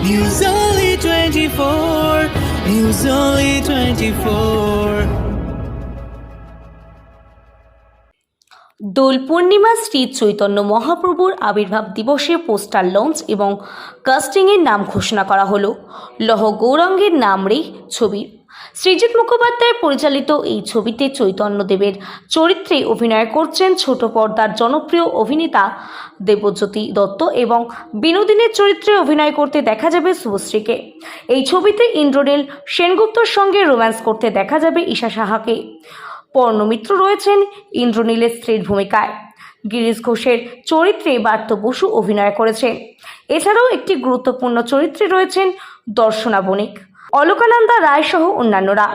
News Only 24. News Only 24. Dol Purnima Shri Chaitanya মহাপ্রভুর আবির্ভাব দিবসে পোস্টার লঞ্চ এবং কাস্টিংয়ের নাম ঘোষণা করা হলো লহ গৌরাঙ্গের নাম রে ছবির সৃজিত মুখোপাধ্যায় পরিচালিত এই ছবিতে চৈতন্যদেবের চরিত্রে অভিনয় করছেন ছোট পর্দার জনপ্রিয় অভিনেতা দেবজ্যোতি দত্ত এবং বিনোদিনের চরিত্রে অভিনয় করতে দেখা যাবে শুভশ্রীকে। এই ছবিতে ইন্দ্রনীল সেনগুপ্তর সঙ্গে রোম্যান্স করতে দেখা যাবে ঈশা সাহাকে। পর্ণমিত্র রয়েছেন ইন্দ্রনীলের স্ত্রীর ভূমিকায়। গিরিশ ঘোষের চরিত্রে বার্ত বসু অভিনয় করেছেন। এছাড়াও একটি গুরুত্বপূর্ণ চরিত্রে রয়েছেন দর্শনা বণিক। অলকানন্দা রায় সহ অন্যান্যরা।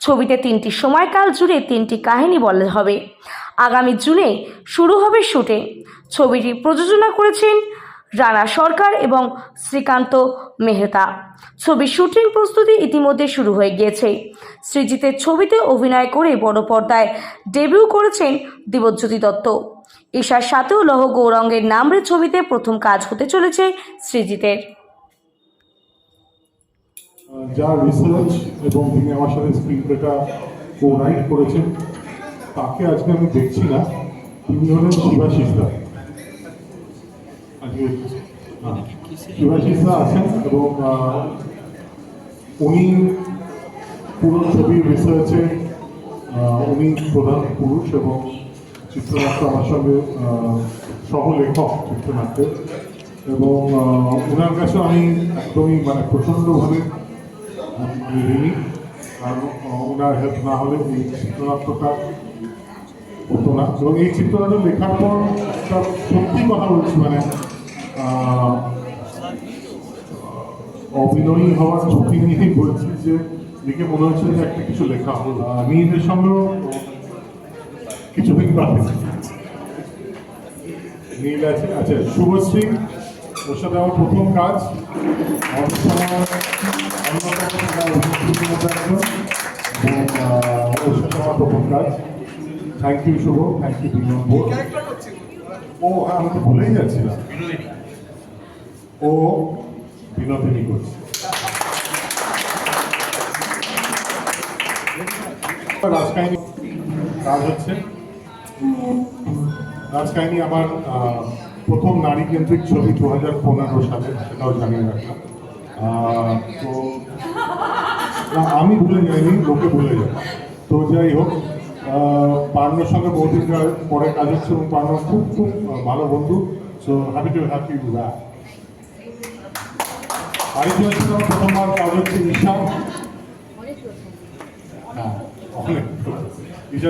ছবিতে তিনটি সময়কাল জুড়ে তিনটি কাহিনী বলা হবে। আগামী জুনে শুরু হবে শুটিং। ছবিটি প্রযোজনা করেছেন রানা সরকার এবং শ্রীকান্ত মেহতা। ছবির শুটিং প্রস্তুতি ইতিমধ্যে শুরু হয়ে গিয়েছে। সৃজিতের ছবিতে অভিনয় করে বড় পর্দায় ডেবিউ করেছেন দিবজ্যোতি দত্ত। ঈশার সাথেও লহ গৌরঙ্গের নামরে ছবিতে প্রথম কাজ হতে চলেছে সৃজিতের। যার রিসার্চ এবং তিনি আমার সাথে স্ক্রিন প্লেটা কো করেছেন, তাকে আজকে আমি দেখছি না। তিনি হলেন শিবাশিস দা শিবাশিস দা আছেন এবং উনি পুরো ছবির রিসার্চে উনি প্রধান পুরুষ এবং চিত্রনাট্য আমার সঙ্গে সহলেখক চিত্রনাট্যের। এবং ওনার কাছে আমি একদমই মানে প্রচণ্ডভাবে ঋণী কারণ ওনার হেল্প না হলে এই চিত্রনাট্যটা হতো না এবং এই চিত্রনাট্য লেখার পর একটা সত্যি কথা বলছি মানে অভিনয়ী হওয়ার ঝুঁকি নিয়েই বলছি যে লিখে মনে হচ্ছে যে একটা কিছু লেখা হলো আমি এদের সঙ্গেও কিছু দিন বাদে নীল আছে আচ্ছা শুভশ্রী ওর সাথে আমার প্রথম কাজ। আমার প্রথম কাজ thank you Shubho thank you Binod ও হ্যাঁ আমি তো ভুলেই যাচ্ছিলাম। ও বিনোদিনী করছে। রাজকাহিনী কাজ হচ্ছে। রাজকাহিনী আমার প্রথম নারী কেন্দ্রিক ছবি দু হাজার পনেরো সালে, সেটাও জানিয়ে রাখলাম। তো, না, আমি ভুলে যাইনি, লোকে ভুলে যায় তো যাই হোক পার্নোর সঙ্গে বহুদিন পরে কাজ হচ্ছে এবং পার্নো খুব খুব ভালো বন্ধু। So happy to have you back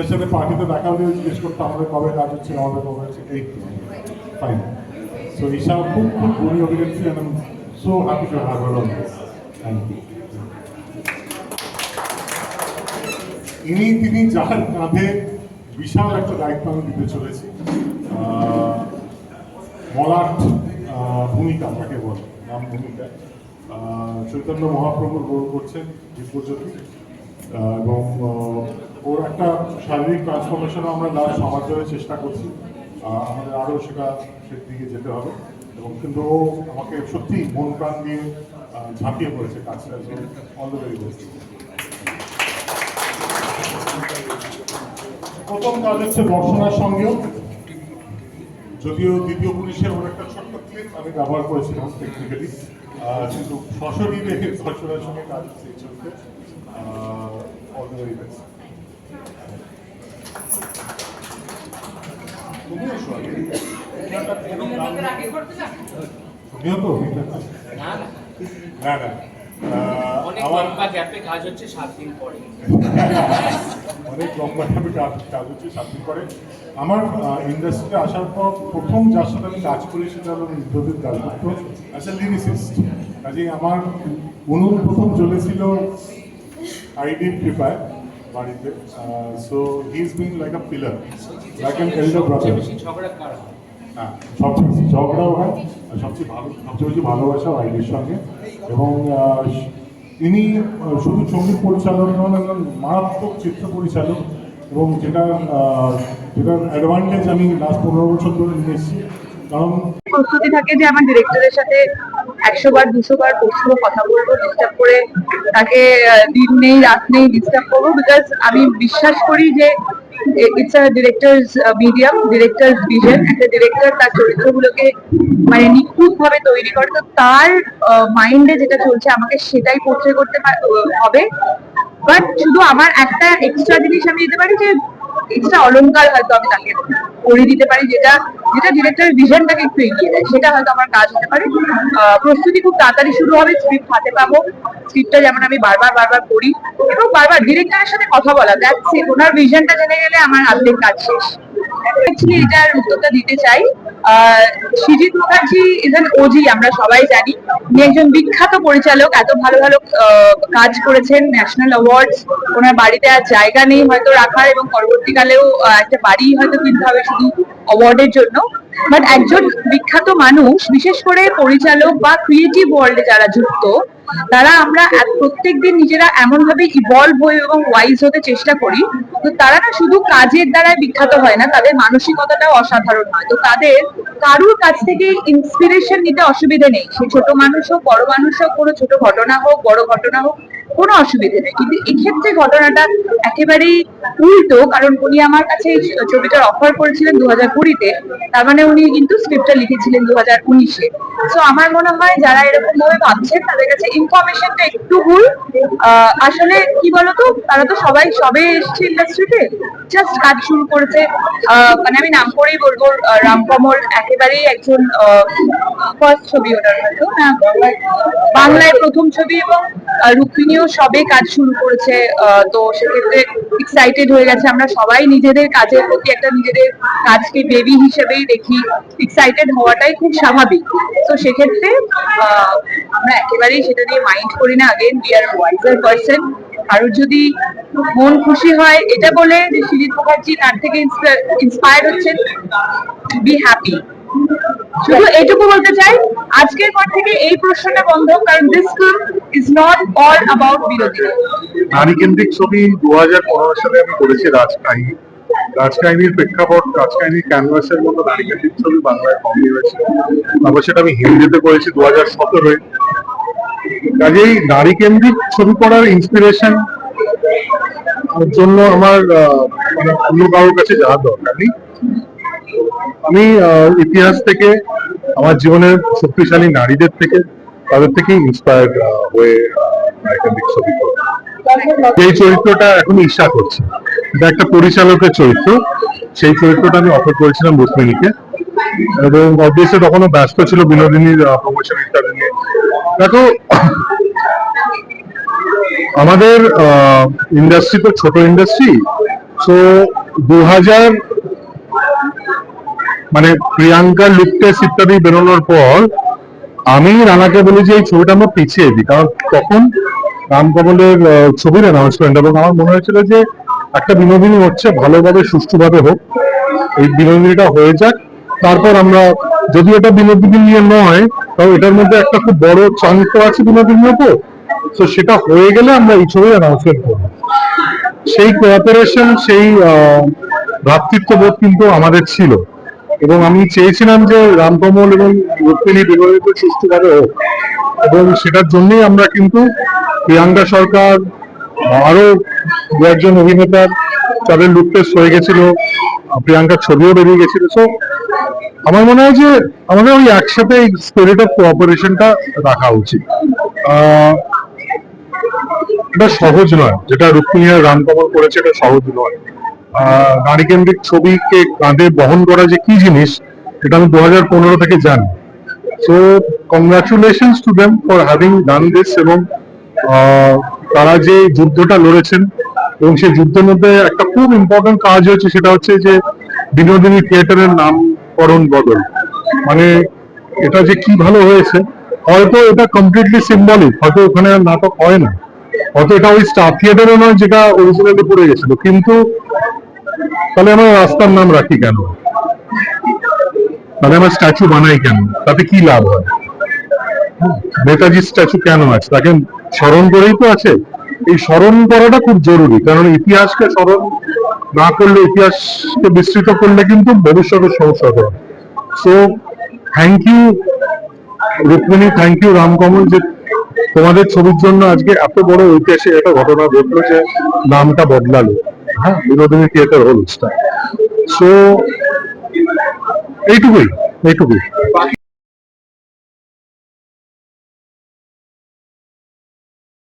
সাথে পার্টিতে দেখা জিজ্ঞেস করতো, আমাদের কবে কাজ হচ্ছে, আমাদের কবে হচ্ছে? এই। ফাইন সো ঈশা খুব খুব গুণী অভিনেত্রী এবং so happy to have her on thank you ইনি, তিনি যার কাঁধে বিশাল একটা দায়িত্ব আমি দিতে চলেছি। মলাট ভূমিকা তাকে বলে, নাম ভূমিকা। চৈতন্য মহাপ্রভুর রোল করছেন দিব্যজ্যোতি এবং ওর একটা শারীরিক ট্রান্সফরমেশনও আমরা লাস্ট সমাজ চেষ্টা করছি। আমাদের আরও সেটা সেদিকে যেতে হবে এবং কিন্তু ও আমাকে সত্যি মন প্রাণ দিয়ে ঝাঁপিয়ে পড়েছে কাজটা অল দ্য ভেরি প্রথম কাজ হচ্ছে দর্শনার সঙ্গেও। যদিও দ্বিতীয় পুলিশের ওর একটা ছোট্ট ক্লিপ আমি ব্যবহার করেছিলাম টেকনিক্যালি কিন্তু সশরীরে দর্শনার সঙ্গে কাজ হচ্ছে অল দ্য ভেরি বেস্ট না না। আমার গ্যাপে কাজ হচ্ছে সাত দিন পরে। অনেক লম্বা টাইমে কাজ হচ্ছে সাত দিন পরে। আমার ইন্ডাস্ট্রিতে আসার পর প্রথম যার সাথে আমি কাজ করি সেটা হলো Indrajit Dasgupta as a lyricist কাজে আমার উনুন প্রথম চলেছিল কৃপায়। বাড়িতে। So he is been like a pillar like an elder brother হয়? সবচেয়ে ঝগড়াও হয় সবচেয়ে ভালো, সবচেয়ে বেশি ভালোবাসাও আইডির সঙ্গে। এবং ইনি শুধু সংগীত পরিচালক নন, একজন মারাত্মক চিত্র পরিচালক। এবং যেটা যেটার অ্যাডভান্টেজ আমি লাস্ট পনেরো বছর ধরে নিয়ে এসেছি প্রস্তুতি থাকে যে আমার ডিরেক্টরের সাথে একশো বার দুশো বার বসবো কথা বলব ডিস্টার্ব করে তাকে দিন নেই, রাত নেই ডিস্টার্ব করব বিকজ আমি বিশ্বাস করি যে it's a director's medium director vision একটা ডিরেক্টর তার চরিত্রগুলোকে মানে নিখুঁত ভাবে তৈরি করে। তো তার মাইন্ডে যেটা চলছে, আমাকে সেটাই পোর্ট্রে করতে হবে। বাট শুধু আমার একটা এক্সট্রা জিনিস আমি দিতে পারি যে এক্সট্রা অলংকার হয়তো আমি তাকে করে দিতে পারি, যেটা যেটা ডিরেক্টরের ভিশনটাকে একটু এগিয়ে দেয়। সেটা হয়তো আমার কাজ হতে পারে। প্রস্তুতি খুব তাড়াতাড়ি শুরু হবে স্ক্রিপ্ট হাতে পাবো। স্ক্রিপ্টটা যেমন আমি বারবার বারবার পড়ি এবং বারবার ডিরেক্টরের সাথে কথা বলা। দ্যাটস ওনার ভিশনটা জেনে গেলে আমার অর্ধেক কাজ শেষ। অ্যাকচুয়ালি এটার উত্তরটা দিতে চাই। Srijit Mukherji is an OG আমরা সবাই জানি। উনি একজন বিখ্যাত পরিচালক, এত ভালো ভালো কাজ করেছেন ন্যাশনাল অ্যাওয়ার্ডস ওনার বাড়িতে আর জায়গা নেই হয়তো রাখার এবং পরবর্তীকালেও একটা বাড়ি হয়তো কিনতে হবে শুধু অ্যাওয়ার্ডের জন্য। বাট একজন বিখ্যাত মানুষ, বিশেষ করে পরিচালক বা ক্রিয়েটিভ ওয়ার্ল্ডে যারা যুক্ত তারা আমরা প্রত্যেক দিন নিজেরা এমন ভাবে ইভলভ হই এবং ওয়াইজ হতে চেষ্টা করি। তো তারা না শুধু কাজের দ্বারাই বিখ্যাত হয় না, তাদের মানসিকতাটাও অসাধারণ হয়। তো তাদের কারুর কাছ থেকে ইন্সপিরেশন নিতে অসুবিধে নেই। সে ছোট মানুষ হোক, বড় মানুষ হোক, কোনো ছোট ঘটনা হোক, বড় ঘটনা হোক কোনো অসুবিধে নেই। কিন্তু এক্ষেত্রে ঘটনাটা একেবারেই উল্টো কারণ উনি আমার কাছে ছবিটার অফার করেছিলেন দু হাজার কুড়িতে তার মানে উনি কিন্তু স্ক্রিপ্টটা লিখেছিলেন দু হাজার উনিশে। তো আমার মনে হয় যারা এরকম ভাবে ভাবছেন তাদের কাছে ইনফরমেশনটা একটু ভুল। আসলে কি বলতো তারা তো সবাই সবে এসছে ইন্ডাস্ট্রিতে জাস্ট কাজ শুরু করেছে। মানে আমি নাম করেই বলব রামকমল একেবারেই একজন ফার্স্ট ছবি ওনার হয়তো হ্যাঁ, বাংলায় প্রথম ছবি এবং রুক্মিণীও সবে কাজ শুরু করেছে তো সেক্ষেত্রে এক্সাইটেড হয়ে গেছে। আমরা সবাই নিজেদের কাজের প্রতি একটা নিজেদের কাজকে বেবি হিসেবেই দেখি। এক্সাইটেড হওয়াটাই খুব স্বাভাবিক। তো সেক্ষেত্রে আমরা একেবারেই সেটা নিয়ে মাইন্ড করি না। Again we are wiser person কারোর যদি মন খুশি হয়, এটা বলে যে সুজিত মুখার্জি তার থেকে ইন্সপায়ার হচ্ছেন বি হ্যাপি শুধু এইটুকু বলতে চাই, আজকের পর থেকে এই প্রশ্নটা বন্ধ, কারণ this film is not all about বিরোধী। নারী কেন্দ্রিক ছবি দু হাজার পনেরো সালে আমি করেছি রাজকাহিনী রাজকাহিনীর প্রেক্ষাপট, রাজকাহিনীর ক্যানভাসের মতো নারী কেন্দ্রিক ছবি বাংলায় কমই হয়েছে তারপর সেটা আমি হিন্দিতে করেছি দু হাজার সতেরোয়। কাজেই নারী কেন্দ্রিক ছবি করার ইন্সপিরেশন জন্য আমার মানে অন্য কারোর কাছে যাওয়ার দরকার নেই। আমি ইতিহাস থেকে, আমার জীবনের শক্তিশালী নারীদের থেকে, তাদের থেকে ইন্সপায়ার্ড হয়ে এই চরিত্রটা এখন ঈর্ষা করছে। এটা একটা পরিচালকের চরিত্র। সেই চরিত্রটা আমি অফার করেছিলাম রুক্মিণীকে। এবং অবভিয়াসলি তখনও ব্যস্ত ছিল বিনোদিনীর প্রমোশন ইত্যাদি নিয়ে। দেখো, আমাদের ইন্ডাস্ট্রি তো ছোট ইন্ডাস্ট্রি তো দু হাজার মানে প্রিয়াঙ্কা লুক ইত্যাদি বেরোনোর পর, আমি রানাকে বলি যে এই ছবিটা আমরা পিছিয়ে দিই, কারণ তখন রামকমলের ছবির অ্যানাউন্সমেন্ট এবং আমার মনে হয়েছিল যে একটা বিনোদিনী হচ্ছে, ভালোভাবে, সুষ্ঠুভাবে হোক, এই বিনোদিনীটা হয়ে যাক। তারপর আমরা যদি এটা বিনোদিনী নিয়ে নয় তাও এটার মধ্যে একটা খুব বড় চাঙ্ক আছে বিনোদিনীর উপর তো সেটা হয়ে গেলে আমরা এই ছবি অ্যানাউন্সমেন্ট করব। সেই কোঅপারেশন সেই ভ্রাতৃত্ববোধ কিন্তু আমাদের ছিল। এবং আমি চেয়েছিলাম যে রামকমল এবং রুক্মিণী বিবাহিত সুষ্ঠুভাবে হোক। এবং সেটার জন্যই আমরা কিন্তু প্রিয়াঙ্কা সরকার আরও দু একজন অভিনেতার তাদের লুক টেস্ট হয়ে গেছিল, প্রিয়াঙ্কার ছবিও বেরিয়ে গেছিল। সো আমার মনে হয় যে আমাদের ওই একসাথে এই স্পিরিট অফ কোঅপারেশনটা রাখা উচিত। এটা সহজ নয়। যেটা রুক্মিণী আর রামকমল করেছে, এটা সহজ নয়। নারী কেন্দ্রিক ছবিকে কাঁধে বহন করা যে কি জিনিস এটা আমি দু থেকে জানি। So congratulation to them for having done this এবং তারা যে যুদ্ধটা লড়েছেন এবং সেই যুদ্ধের মধ্যে একটা খুব ইম্পর্টেন্ট কাজ হয়েছে, সেটা হচ্ছে যে বিনোদিনী থিয়েটারের নামকরণ বদল। মানে এটা যে কি ভালো হয়েছে, হয়তো এটা কমপ্লিটলি সিম্বলিক হয়তো ওখানে নাটক হয় না। হয়তো এটা ওই স্টার থিয়েটারও নয় যেটা অরিজিনালি পড়ে গেছিল। কিন্তু তাহলে আমরা রাস্তার নাম রাখি কেন? তাহলে আমরা স্ট্যাচু বানাই কেন? তাতে কি লাভ হয়? নেতাজির স্ট্যাচু কেন আছে? তাকে স্মরণ করেই তো আছে। এই স্মরণ করাটা খুব জরুরি, কারণ ইতিহাসকে স্মরণ না করলে, ইতিহাসকে বিস্তৃত করলে কিন্তু ভবিষ্যতের সমস্যা হবে। So thank you Rukmini thank you Ramkamal যে তোমাদের ছবির জন্য আজকে এত বড় ঐতিহাসিক একটা ঘটনা ঘটলো যে নামটা বদলালো। হ্যাঁ বিনোদিনী থিয়েটার হল সো এইটুকুই এইটুকুই।